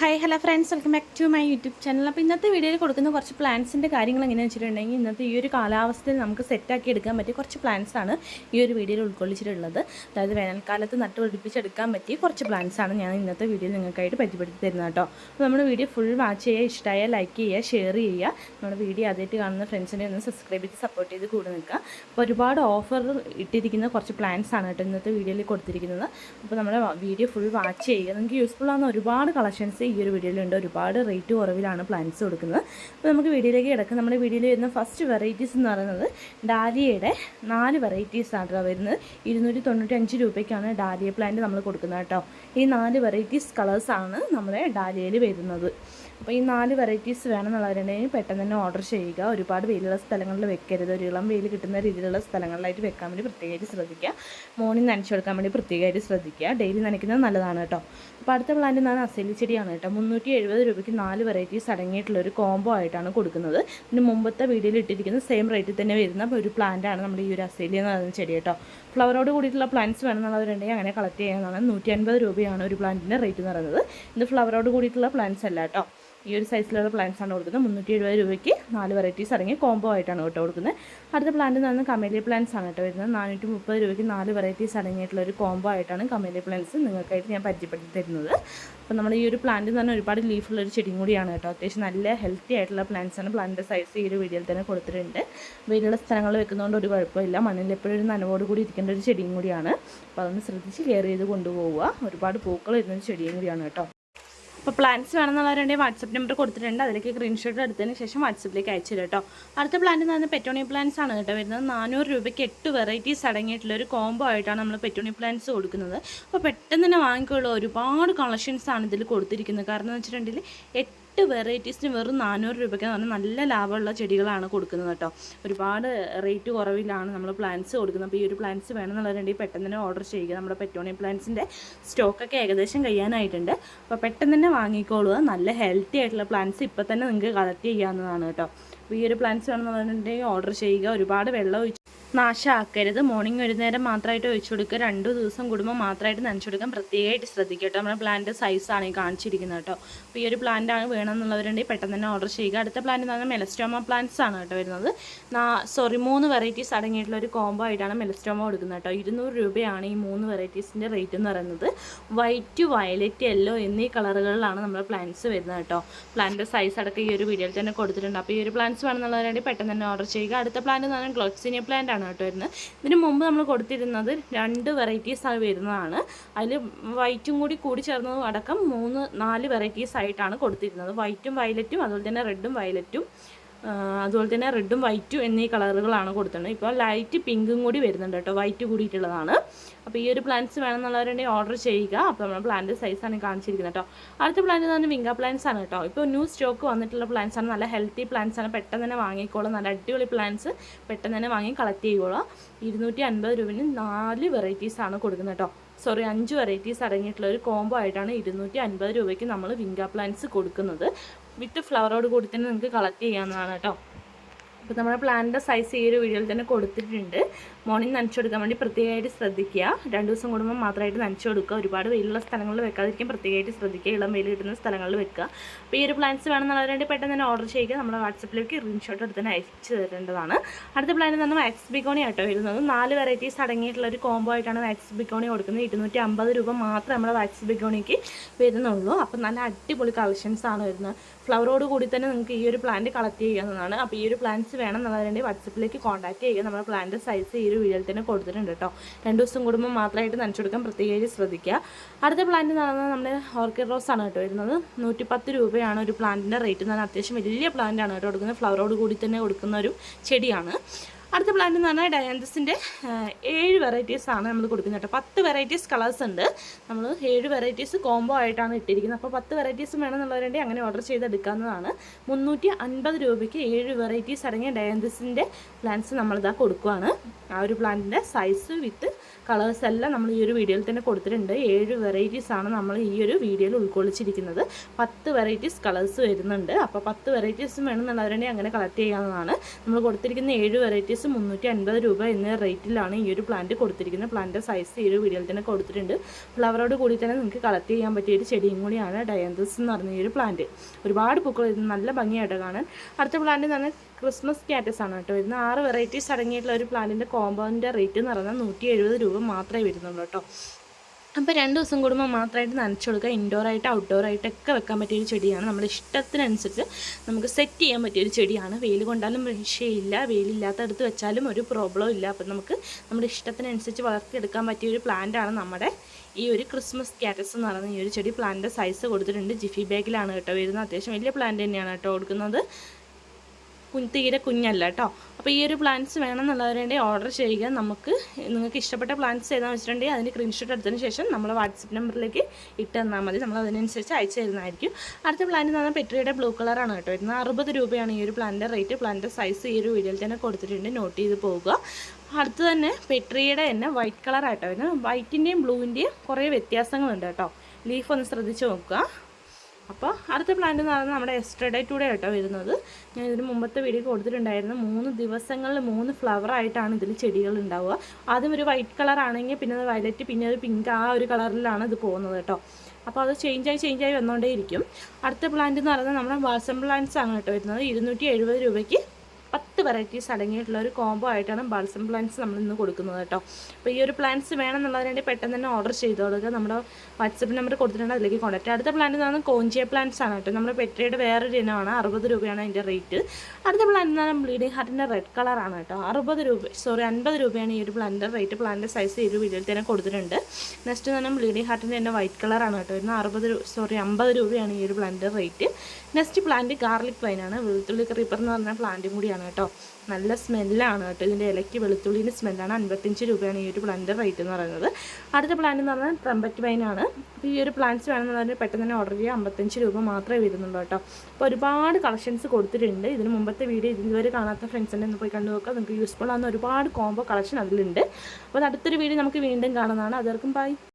Hi hello friends welcome back to my YouTube channel അപ്പോൾ ഇന്നത്തെ വീഡിയോയിൽ കൊടുക്കുന്ന കുറച്ച് പ്ലാൻസിന്റെ കാര്യങ്ങൾ എങ്ങനെയാണെന്ന് വെച്ചിട്ടുണ്ടെങ്കിൽ ഇന്നത്തെ ഈ ഒരു കാലാവസ്ഥയിൽ നമുക്ക് സെറ്റാക്കി എടുക്കാൻ പറ്റിയ കുറച്ച് പ്ലാൻസാണ് ഈ ഒരു വീഡിയോയിൽ ഉൾക്കൊള്ളിച്ചിട്ടുള്ളത്. അതായത് വേനൽക്കാലത്ത് നട്ട് പിടിപ്പിച്ചെടുക്കാൻ പറ്റിയ കുറച്ച് പ്ലാൻസാണ് ഞാൻ ഇന്നത്തെ വീഡിയോയിൽ നിങ്ങൾക്കായിട്ട് പരിചയപ്പെടുത്തി തരുന്നത് കേട്ടോ. അപ്പോൾ നമ്മുടെ വീഡിയോ ഫുൾ വാച്ച് ചെയ്യുക ഇഷ്ടമായാൽ ലൈക്ക് ചെയ്യുക ഷെയർ ചെയ്യുക. നമ്മുടെ വീഡിയോ ആദ്യമായിട്ട് കാണുന്ന ഫ്രണ്ട്സിനെ ഒന്ന് സബ്സ്ക്രൈബ് ചെയ്ത് സപ്പോർട്ട് ചെയ്ത് കൂടെ നിൽക്കുക. അപ്പോൾ ഒരുപാട് ഓഫർ ഇട്ടിരിക്കുന്ന കുറച്ച് പ്ലാൻസ് ആണ് കേട്ടോ ഇന്നത്തെ വീഡിയോയിൽ കൊടുത്തിരിക്കുന്നത്. അപ്പോൾ നമ്മുടെ വീഡിയോ ഫുൾ വാച്ച് ചെയ്യുക. നിങ്ങൾക്ക് യൂസ്ഫുൾ ആവുന്ന ഒരുപാട് കളക്ഷൻസ് ഈ ഒരു വീഡിയോയിലുണ്ട്. ഒരുപാട് റേറ്റ് കുറവിലാണ് പ്ലാന്റ്സ് കൊടുക്കുന്നത്. അപ്പോൾ നമുക്ക് വീഡിയോയിലേക്ക് കിടക്കാം. നമ്മുടെ വീഡിയോയിൽ വരുന്ന ഫസ്റ്റ് വെറൈറ്റീസ് എന്ന് പറയുന്നത് ഡാലിയയുടെ നാല് വെറൈറ്റീസ് ആണ് വരുന്നത്. ഇരുന്നൂറ്റി തൊണ്ണൂറ്റി അഞ്ച് രൂപയ്ക്കാണ് ഡാലിയ പ്ലാന്റ് നമ്മൾ കൊടുക്കുന്നത് കേട്ടോ. ഈ നാല് വെറൈറ്റീസ് കളേഴ്സാണ് നമ്മുടെ ഡാലിയയിൽ വരുന്നത്. അപ്പോൾ ഈ നാല് വെറൈറ്റീസ് വേണമെന്നുള്ളവരുണ്ടെങ്കിൽ പെട്ടെന്ന് തന്നെ ഓർഡർ ചെയ്യുക. ഒരുപാട് വെയിലുള്ള സ്ഥലങ്ങളിൽ വെക്കരുത്. ഒരു ഇളം വെയിൽ കിട്ടുന്ന രീതിയിലുള്ള സ്ഥലങ്ങളിലായിട്ട് വെക്കാൻ വേണ്ടി പ്രത്യേകമായിട്ട് ശ്രദ്ധിക്കുക. മോർണിംഗ് നനച്ചു കൊടുക്കാൻ വേണ്ടി പ്രത്യേകമായിട്ട് ശ്രദ്ധിക്കുക. ഡെയിലി നനയ്ക്കുന്നത് നല്ലതാണ് കേട്ടോ. അപ്പോൾ അടുത്ത പ്ലാന്റ് എന്നാണ് അസലി ചെടിയാണ് കേട്ടോ. മുന്നൂറ്റി എഴുപത് രൂപയ്ക്ക് നാല് വെറൈറ്റീസ് അടങ്ങിയിട്ടുള്ള ഒരു കോംബോ ആയിട്ടാണ് കൊടുക്കുന്നത്. പിന്നെ മുമ്പത്തെ വീഡിയോയിൽ ഇട്ടിരിക്കുന്ന സെയിം റേറ്റിൽ തന്നെ വരുന്ന ഒരു പ്ലാന്റാണ് നമ്മുടെ ഈ ഒരു അസേലി എന്ന് പറയുന്ന ചെടി കേട്ടോ. ഫ്ലവറോട് കൂടിയിട്ടുള്ള പ്ലാന്റ്സ് വേണമെന്നുള്ളവരുണ്ടെങ്കിൽ അങ്ങനെ കളക്ട് ചെയ്യാനാണ് നൂറ്റി അൻപത് രൂപയാണ് ഒരു പ്ലാന്റിന്റെ റേറ്റ് എന്ന് പറയുന്നത്. ഇത് ഫ്ലവറോട് കൂടിയിട്ടുള്ള പ്ലാന്റ്സ് അല്ല കേട്ടോ. ഈ ഒരു സൈസിലുള്ള പ്ലാന്റ്സ് ആണ് കൊടുക്കുന്നത്. മുന്നൂറ്റി എഴുപത് രൂപയ്ക്ക് നാല് വെറൈറ്റീസ് ഇറങ്ങി കോംബോ ആയിട്ടാണ് കേട്ടോ കൊടുക്കുന്നത്. അടുത്ത പ്ലാന്റ് എന്ന് പറഞ്ഞാൽ പ്ലാന്റ്സ് ആണ് കേട്ടോ വരുന്നത്. നാനൂറ്റി മുപ്പത് രൂപയ്ക്ക് നാല് വെറൈറ്റീസ് അടങ്ങിയിട്ടുള്ള ഒരു കോംബോ ആയിട്ടാണ് കമേലിയ പ്ലാന്റ്സ് നിങ്ങൾക്കായിട്ട് ഞാൻ പരിചയപ്പെടുത്തി തരുന്നത്. അപ്പോൾ നമ്മൾ ഈ ഒരു പ്ലാന്റ് എന്ന് പറഞ്ഞാൽ ഒരുപാട് ലീഫുള്ള ഒരു ചെടിയും കൂടിയാണ് കേട്ടോ. അത്യാവശ്യം നല്ല ഹെൽത്തി ആയിട്ടുള്ള പ്ലാന്റ്സ് ആണ്. പ്ലാന്റിന്റെ സൈസ് ഈ ഒരു വീഡിയോയിൽ തന്നെ കൊടുത്തിട്ടുണ്ട്. വെയിലുള്ള സ്ഥലങ്ങൾ വെക്കുന്നതുകൊണ്ട് ഒരു കുഴപ്പമില്ല. മണ്ണിൽ എപ്പോഴും ഒരു നനവോട് കൂടി ഇരിക്കേണ്ട ഒരു ചെടിയും കൂടിയാണ്. അപ്പോൾ അതൊന്ന് ശ്രദ്ധിച്ച് കെയർ ചെയ്ത് കൊണ്ടുപോവുക. ഒരുപാട് പൂക്കൾ വരുന്ന ഒരു ചെടിയും കൂടിയാണ് കേട്ടോ. അപ്പോൾ പ്ലാന്റ്സ് വേണമെന്നുള്ളവരുണ്ടെങ്കിൽ വാട്സപ്പ് നമ്പർ കൊടുത്തിട്ടുണ്ട്. അതിലേക്ക് സ്ക്രീൻഷോട്ട് എടുത്തതിന് ശേഷം വാട്സപ്പിലേക്ക് അയച്ചു കേട്ടോ അടുത്ത പ്ലാന്റ് എന്ന് പറഞ്ഞാൽ പെറ്റോണി പ്ലാന്റ്സ് ആണ് കേട്ടോ വരുന്നത്. നാനൂറ് രൂപയ്ക്ക് എട്ട് വെറൈറ്റീസ് അടങ്ങിയിട്ടുള്ള ഒരു കോംബോ ആയിട്ടാണ് നമ്മൾ പെറ്റോണി പ്ലാന്റ്സ് കൊടുക്കുന്നത്. അപ്പോൾ പെട്ടെന്ന് തന്നെ വാങ്ങിക്കുള്ള ഒരുപാട് കളക്ഷൻസ് ആണ് ഇതിൽ കൊടുത്തിരിക്കുന്നത്. കാരണം എന്ന് വെച്ചിട്ടുണ്ടെങ്കിൽ എട്ട് വെറൈറ്റീസിന് വെറും നാനൂറ് രൂപയ്ക്ക് എന്ന് പറഞ്ഞാൽ നല്ല ലാഭമുള്ള ചെടികളാണ് കൊടുക്കുന്നത് കേട്ടോ. ഒരുപാട് റേറ്റ് കുറവിലാണ് നമ്മൾ പ്ലാന്റ്സ് കൊടുക്കുന്നത്. അപ്പോൾ ഈ ഒരു പ്ലാന്റ്സ് വേണമെന്നുള്ളവരുണ്ടെങ്കിൽ പെട്ടെന്ന് തന്നെ ഓർഡർ ചെയ്യുക. നമ്മുടെ പെറ്റോണി പ്ലാന്റ്സിന്റെ സ്റ്റോക്കൊക്കെ ഏകദേശം കഴിയാനായിട്ടുണ്ട്. അപ്പോൾ പെട്ടെന്ന് തന്നെ വാങ്ങിക്കോളുക. നല്ല ഹെൽത്തി ആയിട്ടുള്ള പ്ലാന്റ്സ് ഇപ്പോൾ തന്നെ നിങ്ങൾക്ക് കളക്ട് ചെയ്യാവുന്നതാണ് കേട്ടോ. അപ്പോൾ ഈ ഒരു പ്ലാന്റ്സ് വേണമെന്നുള്ളവരുണ്ടെങ്കിൽ ഓർഡർ ചെയ്യുക. ഒരുപാട് വെള്ളം നാശമാക്കരുത് മോർണിംഗ് ഒരു നേരം മാത്രമായിട്ട് ഒഴിച്ചു കൊടുക്കുക. രണ്ട് ദിവസം കൂടുമ്പോൾ മാത്രമായിട്ട് നനച്ചു കൊടുക്കാൻ പ്രത്യേകമായിട്ട് ശ്രദ്ധിക്കുക കേട്ടോ. നമ്മുടെ പ്ലാന്റ് സൈസാണ് ഈ കാണിച്ചിരിക്കുന്നത് കേട്ടോ. അപ്പോൾ ഈ ഒരു പ്ലാന്റ് ആണ് വേണമെന്നുള്ളവരുണ്ടെങ്കിൽ പെട്ടെന്ന് തന്നെ ഓർഡർ ചെയ്യുക. അടുത്ത പ്ലാന്റ് എന്ന് പറഞ്ഞാൽ മെലസ്റ്റോമ പ്ലാന്റ്സ് ആണ് കേട്ടോ വരുന്നത്. സോറി മൂന്ന് വെറൈറ്റീസ് അടങ്ങിയിട്ടുള്ള ഒരു കോംബോ ആയിട്ടാണ് മെലസ്റ്റോമ കൊടുക്കുന്നത് കേട്ടോ. ഇരുന്നൂറ് രൂപയാണ് ഈ മൂന്ന് വെറൈറ്റീസിന്റെ റേറ്റ് എന്ന് പറയുന്നത്. വൈറ്റ് വയലറ്റ് യെല്ലോ എന്നീ കളറുകളിലാണ് നമ്മുടെ പ്ലാന്റ്സ് വരുന്നത് കേട്ടോ. പ്ലാന്റ് സൈസ് അടക്കം ഈ ഒരു വീഡിയോയിൽ തന്നെ കൊടുത്തിട്ടുണ്ട്. അപ്പോൾ ഈ ഒരു പ്ലാന്റ്സ് വേണമെന്നുള്ളവരുണ്ടെങ്കിൽ പെട്ടെന്ന് തന്നെ ഓർഡർ ചെയ്യുക. അടുത്ത പ്ലാന്റ് എന്ന് പറഞ്ഞാൽ ഗ്ലോക്സിനിയ പ്ലാന്റ് ആണ് കേട്ടോ വരുന്നത്. ഇതിന് മുമ്പ് നമ്മൾ കൊടുത്തിരുന്നത് രണ്ട് വെറൈറ്റീസ് ആയി വരുന്നതാണ്. അതിൽ വൈറ്റും കൂടി കൂടി ചേർന്നതും അടക്കം മൂന്ന് നാല് വെറൈറ്റീസ് ആയിട്ടാണ് കൊടുത്തിരുന്നത്. വൈറ്റും വയലറ്റും അതുപോലെ തന്നെ റെഡും വയലറ്റും അതുപോലെ തന്നെ റെഡും വൈറ്റും എന്നീ കളറുകളാണ് കൊടുത്തത് ഇപ്പോൾ ലൈറ്റ് പിങ്കും കൂടി വരുന്നുണ്ട് കേട്ടോ. വൈറ്റ് കൂടിയിട്ടുള്ളതാണ്. അപ്പോൾ ഈ ഒരു പ്ലാന്റ്സ് വേണമെന്നുള്ളവരുണ്ടെങ്കിൽ ഓർഡർ ചെയ്യുക. അപ്പോൾ നമ്മൾ പ്ലാന്റ് സൈസാണ് കാണിച്ചിരിക്കുന്നത് കേട്ടോ. അടുത്ത പ്ലാന്റ് എന്ന് പറഞ്ഞാൽ വിങ്ക പ്ലാന്റ്സ് ആണ് കേട്ടോ. ഇപ്പോൾ ന്യൂ സ്റ്റോക്ക് വന്നിട്ടുള്ള പ്ലാന്റ്സ് ആണ്. നല്ല ഹെൽത്തി പ്ലാന്റ്സ് ആണ്. പെട്ടെന്ന് തന്നെ വാങ്ങിക്കോളും. നല്ല അടിപൊളി പ്ലാന്റ്സ് പെട്ടെന്ന് തന്നെ വാങ്ങി കളക്ട് ചെയ്യുകയുള്ളൂ ഇരുന്നൂറ്റി അൻപത് രൂപന് നാല് വെറൈറ്റീസ് ആണ് കൊടുക്കുന്നത് കേട്ടോ. സോറി അഞ്ച് വെറൈറ്റീസ് അടങ്ങിയിട്ടുള്ള ഒരു കോംബോ ആയിട്ടാണ് ഇരുന്നൂറ്റി അൻപത് രൂപയ്ക്ക് നമ്മൾ വിങ്ക പ്ലാന്റ്സ് കൊടുക്കുന്നത്. വിത്ത് ഫ്ലവറോട് കൂടി തന്നെ നിങ്ങൾക്ക് കളക്ട് ചെയ്യാവുന്നതാണ് കേട്ടോ. അപ്പോൾ നമ്മുടെ പ്ലാന്റിന്റെ സൈസ് ഈ ഒരു വീഡിയോയിൽ തന്നെ കൊടുത്തിട്ടുണ്ട്. മോർണിംഗ് നനച്ചു കൊടുക്കാൻ വേണ്ടി പ്രത്യേകമായിട്ട് ശ്രദ്ധിക്കുക. രണ്ട് ദിവസം കൂടുമ്പോൾ മാത്രമായിട്ട് നനച്ചു കൊടുക്കുക. ഒരുപാട് വെയിലുള്ള സ്ഥലങ്ങളിൽ വെക്കാതിരിക്കും പ്രത്യേകമായിട്ട് ശ്രദ്ധിക്കുക. ഇളം വെയിൽ കിട്ടുന്ന സ്ഥലങ്ങളിൽ വെക്കുക. അപ്പോൾ ഈ ഒരു പ്ലാന്റ്സ് വേണമെന്നുള്ളവരുടെ പെട്ടെന്ന് തന്നെ ഓർഡർ ചെയ്യുക. നമ്മുടെ വാട്സപ്പിലേക്ക് സ്ക്രീൻഷോട്ട് എടുത്ത് തന്നെ അയച്ചു തരേണ്ടതാണ്. അടുത്ത പ്ലാൻ എന്ന് പറഞ്ഞാൽ വാക്സ് ബിക്കോണി ആട്ടോ വരുന്നത്. നാല് വെറൈറ്റീസ് അടങ്ങിയിട്ടുള്ള ഒരു കോംബോ ആയിട്ടാണ് മാക്സ് ബിക്കോണി കൊടുക്കുന്നത്. ഇരുന്നൂറ്റി അമ്പത് രൂപ മാത്രം നമ്മുടെ മാക്സ് ബിക്കോണിക്ക് വരുന്നുള്ളൂ. അപ്പോൾ നല്ല അടിപൊളി കളക്ഷൻസ് ആണ് വരുന്നത്. ഫ്ലവറോട് കൂടി തന്നെ നിങ്ങൾക്ക് ഈ ഒരു പ്ലാന്റ് കളക്ട് ചെയ്യാവുന്നതാണ്. അപ്പോൾ ഈ ഒരു പ്ലാന്റ്സ് വേണം എന്നുള്ളവരുണ്ടെങ്കിൽ വാട്സപ്പിലേക്ക് കോൺടാക്ട് ചെയ്യുക. നമ്മുടെ പ്ലാന്റ് സൈസ് ഈ ഒരു വീഡിയോയിൽ തന്നെ കൊടുത്തിട്ടുണ്ട് കേട്ടോ. രണ്ട് ദിവസം കൂടുമ്പോൾ മാത്രമായിട്ട് നനച്ചു കൊടുക്കാൻ പ്രത്യേകിച്ച് ശ്രദ്ധിക്കുക. അടുത്ത പ്ലാന്റ് എന്ന് പറയുന്നത് നമ്മുടെ ഓർക്കിഡ് റോസ് ആണ് കേട്ടോ വരുന്നത്. നൂറ്റി പത്ത് രൂപയാണ് ഒരു പ്ലാന്റിന്റെ റേറ്റ് എന്ന് പറഞ്ഞാൽ അത്യാവശ്യം വലിയ പ്ലാന്റ് ആണ് കേട്ടോ കൊടുക്കുന്നത്. ഫ്ലവറോട് കൂടി തന്നെ കൊടുക്കുന്ന ഒരു ചെടിയാണ്. അടുത്ത പ്ലാന്റ് എന്ന് പറഞ്ഞാൽ ഡയാൻഡസിന്റെ ഏഴ് വെറൈറ്റീസ് ആണ് നമ്മൾ കൊടുക്കുന്നത് കേട്ടോ. പത്ത് വെറൈറ്റീസ് കളേഴ്സ് ഉണ്ട്. നമ്മൾ ഏഴ് വെറൈറ്റീസ് കോംബോ ആയിട്ടാണ് ഇട്ടിരിക്കുന്നത്. അപ്പോൾ പത്ത് വെറൈറ്റീസ് വേണമെന്നുള്ളവരുണ്ടെങ്കിൽ അങ്ങനെ ഓർഡർ ചെയ്തെടുക്കാവുന്നതാണ്. മുന്നൂറ്റി അൻപത് രൂപയ്ക്ക് ഏഴ് വെറൈറ്റീസ് അടങ്ങിയ ഡയാൻഡസിന്റെ പ്ലാന്റ്സ് നമ്മളിതാ കൊടുക്കുവാണ്. ആ ഒരു പ്ലാന്റിന്റെ സൈസ് വിത്ത് കളേഴ്സ് എല്ലാം നമ്മൾ ഈ ഒരു വീഡിയോയിൽ തന്നെ കൊടുത്തിട്ടുണ്ട്. ഏഴ് വെറൈറ്റീസ് ആണ് നമ്മൾ ഈ ഒരു വീഡിയോയിൽ ഉൾക്കൊള്ളിച്ചിരിക്കുന്നത്. പത്ത് വെറൈറ്റീസ് കളേഴ്സ് വരുന്നുണ്ട്. അപ്പോൾ പത്ത് വെറൈറ്റീസും വേണമെന്നുള്ളവരുണ്ടെങ്കിൽ അങ്ങനെ കളക്ട് ചെയ്യാവുന്നതാണ്. നമ്മൾ കൊടുത്തിരിക്കുന്ന ഏഴ് വെറൈറ്റീസ് മുന്നൂറ്റി അൻപത് രൂപ എന്ന റേറ്റിലാണ് ഈ ഒരു പ്ലാന്റ് കൊടുത്തിരിക്കുന്നത്. പ്ലാന്റ് സൈസ് ഈ ഒരു വീഡിയോയിൽ തന്നെ കൊടുത്തിട്ടുണ്ട്. ഫ്ലവറോട് കൂടി തന്നെ നിങ്ങൾക്ക് കളക്ട് ചെയ്യാൻ പറ്റിയ ഒരു ചെടിയും കൂടിയാണ് ഡയന്തസ് എന്ന് പറഞ്ഞ ഈ ഒരു പ്ലാന്റ് ഒരുപാട് പൂക്കൾ നല്ല ഭംഗിയായിട്ട് കാണാൻ. അടുത്ത പ്ലാന്റ് എന്ന് ക്രിസ്മസ് കാറ്റസ് ആണ് കേട്ടോ. വരുന്നത് ആറ് വെറൈറ്റീസ് അടങ്ങിയിട്ടുള്ള ഒരു പ്ലാന്റിന്റെ കോമ്പൗണ്ടിന്റെ റേറ്റ് എന്ന് പറഞ്ഞാൽ നൂറ്റി രൂപ മാത്രമേ വരുന്നുള്ളൂ കേട്ടോ. അപ്പോൾ രണ്ട് ദിവസം കൂടുമ്പോൾ മാത്രമായിട്ട് നനച്ചു കൊടുക്കുക ഇൻഡോറായിട്ട് ഔട്ട്ഡോറായിട്ടൊക്കെ വെക്കാൻ പറ്റിയൊരു ചെടിയാണ്. നമ്മുടെ ഇഷ്ടത്തിനനുസരിച്ച് നമുക്ക് സെറ്റ് ചെയ്യാൻ പറ്റിയൊരു ചെടിയാണ്. വെയിൽ കൊണ്ടാലും വിഷയമില്ല വെയിലില്ലാത്തടുത്ത് വെച്ചാലും ഒരു പ്രോബ്ലം ഇല്ല. അപ്പം നമുക്ക് നമ്മുടെ ഇഷ്ടത്തിനനുസരിച്ച് വളർത്തിയെടുക്കാൻ പറ്റിയൊരു പ്ലാന്റാണ് നമ്മുടെ ഈ ഒരു ക്രിസ്മസ് കാറ്റസ് എന്ന് പറയുന്ന ഈ ഒരു ചെടി. പ്ലാന്റിന്റെ സൈസ് കൊടുത്തിട്ടുണ്ട്. ജിഫി ബാഗിലാണ് കേട്ടോ വരുന്നത്. അത്യാവശ്യം വലിയ പ്ലാന്റ് തന്നെയാണ് കേട്ടോ കൊടുക്കുന്നത്. തീരെ കുഞ്ഞല്ല കേട്ടോ അപ്പോൾ ഈ ഒരു പ്ലാന്റ്സ് വേണമെന്നുള്ളവരുടെ ഓർഡർ ചെയ്യുക. നമുക്ക് നിങ്ങൾക്ക് ഇഷ്ടപ്പെട്ട പ്ലാന്റ്സ് ഏതാണെന്ന് വെച്ചിട്ടുണ്ടെങ്കിൽ അതിന് സ്ക്രീൻഷോട്ട് എടുത്തതിന് ശേഷം നമ്മൾ വാട്സപ്പ് നമ്പറിലേക്ക് ഇട്ട് തന്നാൽ മതി. നമ്മൾ അതിനനുസരിച്ച് അയച്ചു തരുന്നതായിരിക്കും. അടുത്ത പ്ലാന്റ് എന്ന് പറഞ്ഞാൽ പെട്രിയുടെ ബ്ലൂ കളറാണ് കേട്ടോ വരുന്നത്. അറുപത് രൂപയാണ് ഈ ഒരു പ്ലാന്റിന്റെ റേറ്റ് പ്ലാന്റിന്റെ സൈസ് ഈ ഒരു വീഡിയോയിൽ തന്നെ കൊടുത്തിട്ടുണ്ട്. നോട്ട് ചെയ്ത് പോവുക. അടുത്ത് തന്നെ പെട്രിയുടെ തന്നെ വൈറ്റ് കളറായിട്ടോ വരുന്നത്. വൈറ്റിന്റെയും ബ്ലൂവിന്റെയും കുറേ വ്യത്യാസങ്ങളുണ്ട് കേട്ടോ. ലീഫ് ഒന്ന് ശ്രദ്ധിച്ച് നോക്കുക. അപ്പോൾ അടുത്ത പ്ലാന്റ് എന്ന് പറയുന്നത് നമ്മുടെ എസ്റ്റർഡേ ടുഡേ കേട്ടോ വരുന്നത്. ഞാൻ ഇതിന് മുമ്പത്തെ വീഡിയോ കൊടുത്തിട്ടുണ്ടായിരുന്നു. മൂന്ന് ദിവസങ്ങളിൽ മൂന്ന് ഫ്ലവർ ആയിട്ടാണ് ഇതിൽ ചെടികൾ ഉണ്ടാവുക. ആദ്യം ഒരു വൈറ്റ് കളർ ആണെങ്കിൽ പിന്നെ അത് വയലറ്റ് പിന്നെ അത് പിങ്ക് ആ ഒരു കളറിലാണ് ഇത് പോകുന്നത് കേട്ടോ. അപ്പോൾ അത് ചേഞ്ചായി ചേഞ്ചായി വന്നുകൊണ്ടേ ഇരിക്കും അടുത്ത പ്ലാന്റ് എന്ന് പറയുന്നത് നമ്മുടെ ബാസം പ്ലാന്റ്സ് ആണ് കേട്ടോ വരുന്നത്. ഇരുന്നൂറ്റി രൂപയ്ക്ക് പത്ത് വെറൈറ്റീസ് അടങ്ങിയിട്ടുള്ള ഒരു കോംബോ ആയിട്ടാണ് ബാൾസം പ്ലാന്റ്സ് നമ്മൾ ഇന്ന് കൊടുക്കുന്നത് കേട്ടോ. അപ്പോൾ ഈ ഒരു പ്ലാന്റ്സ് വേണമെന്നുള്ളതിന് വേണ്ടി പെട്ടെന്ന് തന്നെ ഓർഡർ ചെയ്തോളുക നമ്മുടെ വാട്സപ്പ് നമ്പർ കൊടുത്തിട്ടുണ്ട് അതിലേക്ക് കോൺടാക്ട് അടുത്ത പ്ലാന്റ് എന്ന് കോഞ്ചിയ പ്ലാന്റ്സ് ആണ് കേട്ടോ. നമ്മുടെ പെട്രയുടെ വേറൊരു ഇനമാണ് അറുപത് രൂപയാണ് അതിന്റെ റേറ്റ് അടുത്ത പ്ലാന്റ് എന്ന് പറഞ്ഞാൽ ബ്ലീഡിംഗ് ഹാർട്ടിന്റെ റെഡ് കളറാണ് കേട്ടോ. അറുപത് രൂപ സോറി അൻപത് രൂപയാണ് ഈ ഒരു പ്ലാന്റിന്റെ റേറ്റ് പ്ലാന്റിന്റെ സൈസ് ഈ ഒരു വീഡിയോയിൽ തന്നെ കൊടുത്തിട്ടുണ്ട്. നെക്സ്റ്റ് പറഞ്ഞാൽ ബ്ലീഡിംഗ് ഹാർട്ടിന്റെ തന്നെ വൈറ്റ് കളറാണ് കേട്ടോ ഇന്ന് അറുപത് സോറി അമ്പത് രൂപയാണ് ഈ ഒരു പ്ലാന്റിന്റെ റേറ്റ് നെക്സ്റ്റ് പ്ലാന്റ് ഗാർലിക് വൈനാണ് വെളുത്തുള്ളി ക്രീപ്പർ എന്ന് പറഞ്ഞ പ്ലാന്റും കൂടിയാണ് കേട്ടോ. നല്ല സ്മെല്ലാണ് കേട്ടോ. ഇതിന്റെ ഇലയ്ക്ക് വെളുത്തുള്ളിന്റെ സ്മെല്ലാണ്. അൻപത്തഞ്ച് രൂപയാണ് ഈ ഒരു പ്ലാന്റിന്റെ റേറ്റ് എന്ന് പറയുന്നത്. അടുത്ത പ്ലാന്റ് എന്ന് പറഞ്ഞാൽ ട്രംപറ്റ് വൈനാണ് അപ്പോൾ ഈ ഒരു പ്ലാന്റ്സ് വേണമെന്നുള്ളതിന് പെട്ടെന്ന് തന്നെ ഓർഡർ ചെയ്യുക അമ്പത്തഞ്ച് രൂപ മാത്രമേ വരുന്നുള്ളൂ കേട്ടോ. അപ്പോൾ ഒരുപാട് കളക്ഷൻസ് കൊടുത്തിട്ടുണ്ട്. ഇതിന് മുമ്പത്തെ വീഡിയോ ഇതുവരെ കാണാത്ത ഫ്രണ്ട്സിന്റെ ഒന്ന് പോയി കണ്ടു നോക്കുക. നിങ്ങൾക്ക് യൂസ്ഫുൾ ആകുന്ന ഒരുപാട് കോംബോ കളക്ഷൻ അതിലുണ്ട്. അപ്പോൾ അടുത്തൊരു വീഡിയോ നമുക്ക് വീണ്ടും കാണുന്നതാണ്. അതർക്കും ബൈ